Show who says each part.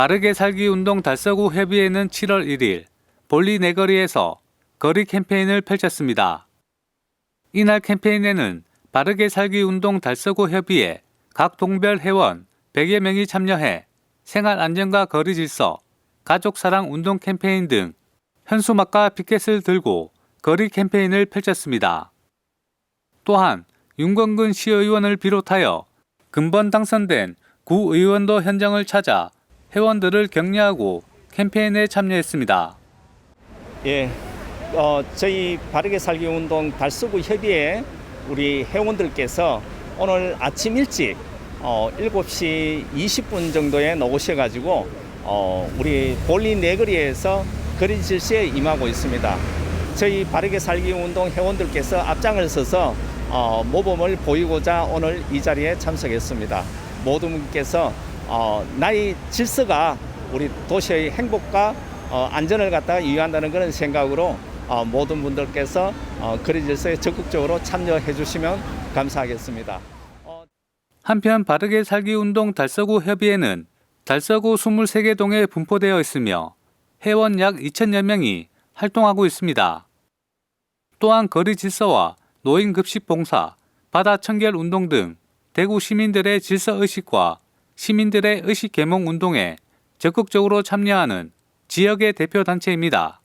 Speaker 1: 바르게 살기 운동 달서구 협의회는 7월 1일 볼리 내거리에서 거리 캠페인을 펼쳤습니다. 이날 캠페인에는 바르게 살기 운동 달서구 협의회 각 동별 회원 100여 명이 참여해 생활 안전과 거리 질서, 가족 사랑 운동 캠페인 등 현수막과 피켓을 들고 거리 캠페인을 펼쳤습니다. 또한 윤건근 시의원을 비롯하여 근본 당선된 구의원도 현장을 찾아 회원들을 격려하고 캠페인에 참여했습니다.
Speaker 2: 예, 어, 저희 바르게 살기 운동 달서구 협의회 우리 회원들께서 오늘 아침 일찍 어, 7시 20분 정도에 나오셔가지고 어, 우리 볼리 내거리에서 거리 질서에 임하고 있습니다. 저희 바르게 살기 운동 회원들께서 앞장을 서서 어, 모범을 보이고자 오늘 이 자리에 참석했습니다. 모든 분께서 어, 나의 질서가 우리 도시의 행복과 어, 안전을 갖다가 위한다는 그런 생각으로 어, 모든 분들께서 어, 거리 질서에 적극적으로 참여해 주시면 감사하겠습니다. 어,
Speaker 1: 한편 바르게 살기 운동 달서구 협의회는 달서구 23개 동에 분포되어 있으며 회원 약 2천여 명이 활동하고 있습니다. 또한 거리 질서와 노인 급식 봉사, 바다 청결 운동 등 대구 시민들의 질서 의식과 시민들의 의식 계몽 운동에 적극적으로 참여하는 지역의 대표 단체입니다.